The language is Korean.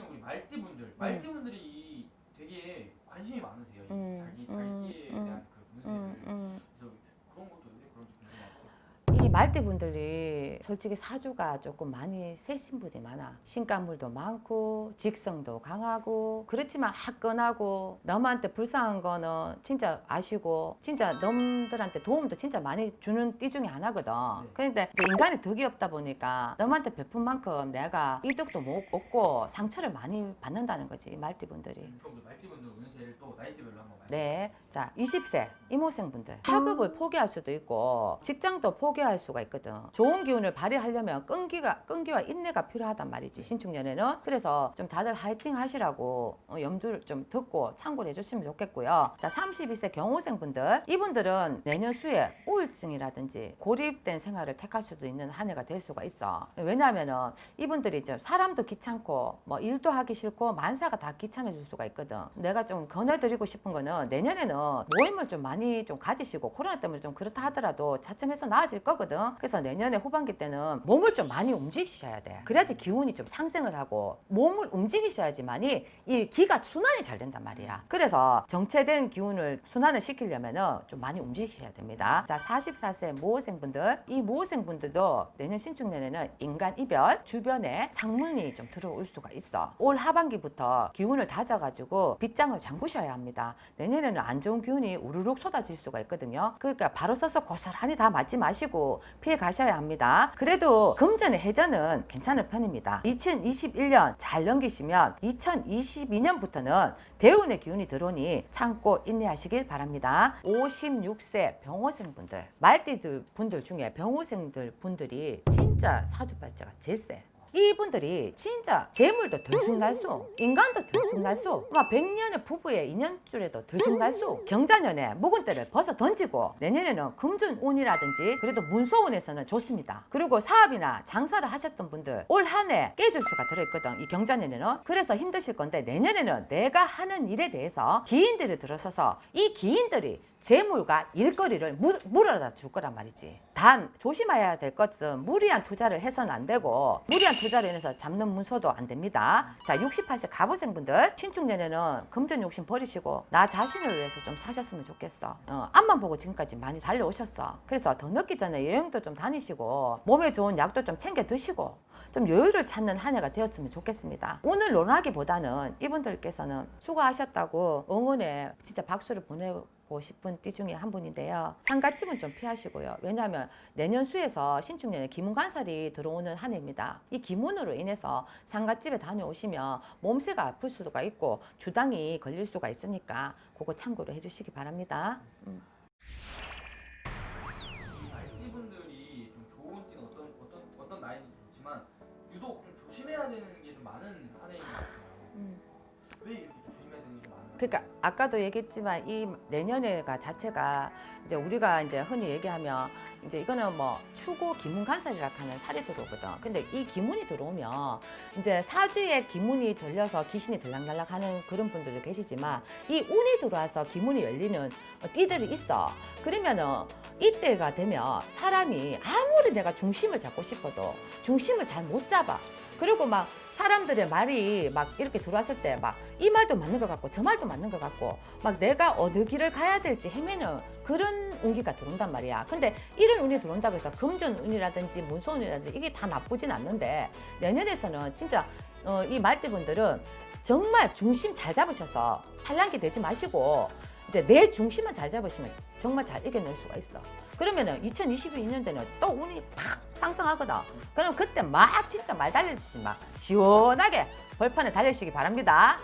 보시면 우리 말띠분들, 말띠분들이 되게 관심이 많으세요. 이 음, 자기 음, 자기에 음, 대한 그 문제를. 음, 음. 그래서 그런 것도 왜 그런지 궁금하고. 이 말띠분들이 솔직히 사주가 조금 많이 세신 분이 많아. 신가물도 많고 직성도 강하고 그렇지만 화끈하고 남한테 불쌍한 거는 진짜 아시고 진짜 남들한테 도움도 진짜 많이 주는 띠 중에 하나거든. 네. 그런데 이제 인간이 덕이 없다 보니까 남한테 베푼 만큼 내가 이득도 못 얻고 상처를 많이 받는다는 거지 말띠분들이. 그럼 우리 말띠분들 운세를 또 나이대별로 한번 말씀. 네. 자, 20세 이모생분들. 학업을 포기할 수도 있고 직장도 포기할 수가 있거든. 좋은 기운을 발휘하려면 끈기가 끈기와 인내가 필요하단 말이지. 신축년에는. 그래서 좀 다들 화이팅 하시라고 어, 염두를 좀 듣고 참고를 해 주시면 좋겠고요. 자, 32세 경호생분들. 이분들은 내년 수에 우울증이라든지 고립된 생활을 택할 수도 있는 한 해가 될 수가 있어. 왜냐하면은 이분들이 이제 사람도 귀찮고 뭐 일도 하기 싫고 만사가 다 귀찮아질 수가 있거든. 내가 좀 권해드리고 싶은 거는 내년에는 모임을 좀 많이 좀 가지시고 코로나 때문에 좀 그렇다 하더라도 차츰해서 나아질 거거든. 그래서 내년에 후반기 때는 몸을 좀 많이 움직이셔야 돼. 그래야지 기운이 좀 상승을 하고 몸을 움직이셔야지만이 이 기가 순환이 잘 된단 말이야. 그래서 정체된 기운을 순환을 시키려면은 좀 많이 움직이셔야 됩니다. 자, 44세 모호생분들 이 모호생분들도 내년 신축년에는 인간 이별 주변에 창문이 좀 들어올 수가 있어. 올 하반기부터 기운을 다져가지고 빗장을 잠그셔야 합니다. 내년에는 안 좋은 기운이 우르륵 쏟아질 수가 있거든요. 그러니까 바로 서서 고스란히 다 맞지 마시고 피해 가셔야 합니다. 그래도 금전의 해전은 괜찮은 편입니다. 2021년 잘 넘기시면 2022년부터는 대운의 기운이 들어오니 참고 인내하시길 바랍니다. 56세 병호생 분들, 말띠들 분들 중에 병호생들 분들이 진짜 사주발자가 제일 세. 이분들이 진짜 재물도 들쑥날쑥, 인간도 들쑥날쑥, 막 백년의 부부의 인연줄에도 들쑥날쑥, 경자년에 묵은 때를 벗어 던지고 내년에는 금전운이라든지 그래도 문서운에서는 좋습니다. 그리고 사업이나 장사를 하셨던 분들 올 한 해 깨질 수가 들어있거든 이 경자년에는 그래서 힘드실 건데 내년에는 내가 하는 일에 대해서 기인들이 들어서서 이 기인들이 재물과 일거리를 물, 물어다 줄 거란 말이지. 단 조심해야 될 것은 무리한 투자를 해서는 안 되고 무리한 투자로 인해서 잡는 문서도 안 됩니다. 자, 68세 가보생분들 신축년에는 금전 욕심 버리시고 나 자신을 위해서 좀 사셨으면 좋겠어. 어, 앞만 보고 지금까지 많이 달려오셨어. 그래서 더 늦기 전에 여행도 좀 다니시고 몸에 좋은 약도 좀 챙겨 드시고 좀 여유를 찾는 한 해가 되었으면 좋겠습니다. 오늘 논하기보다는 이분들께서는 수고하셨다고 응원에 진짜 박수를 보내고 싶은 띠 중에 한 분인데요. 상가집은 좀 피하시고요. 왜냐하면 내년 수에서 신축년에 기문관살이 들어오는 한 해입니다. 이 기문으로 인해서 상가집에 다녀오시면 몸새가 아플 수가 있고 주당이 걸릴 수가 있으니까 그거 참고로 해주시기 바랍니다. 음. 유독 좀 조심해야 되는 게 좀 많은 그러니까 아까도 얘기했지만 이 내년에가 자체가 이제 우리가 이제 흔히 얘기하면 이제 이거는 뭐 추고 기문 간살이라 하는 살이 들어오거든. 근데 이 기문이 들어오면 이제 사주에 기문이 들려서 귀신이 들락날락 하는 그런 분들도 계시지만 이 운이 들어와서 기문이 열리는 띠들이 있어. 그러면은 이때가 되면 사람이 아무리 내가 중심을 잡고 싶어도 중심을 잘 못 잡아. 그리고 막 사람들의 말이 막 이렇게 들어왔을 때 막 이 말도 맞는 것 같고 저 말도 맞는 것 같고 막 내가 어느 길을 가야 될지 헤매는 그런 운기가 들어온단 말이야. 근데 이런 운이 들어온다고 해서 금전 운이라든지 문서 운이라든지 이게 다 나쁘진 않는데 내년에서는 진짜 어, 이 말띠분들은 정말 중심 잘 잡으셔서 팔랑기 되지 마시고 이제 내 중심만 잘 잡으시면 정말 잘 이겨낼 수가 있어. 그러면은 2022년도에는 또 운이 팍 상승하거든. 그럼 그때 막 진짜 말 달리듯이 막 시원하게 벌판에 달리시기 바랍니다.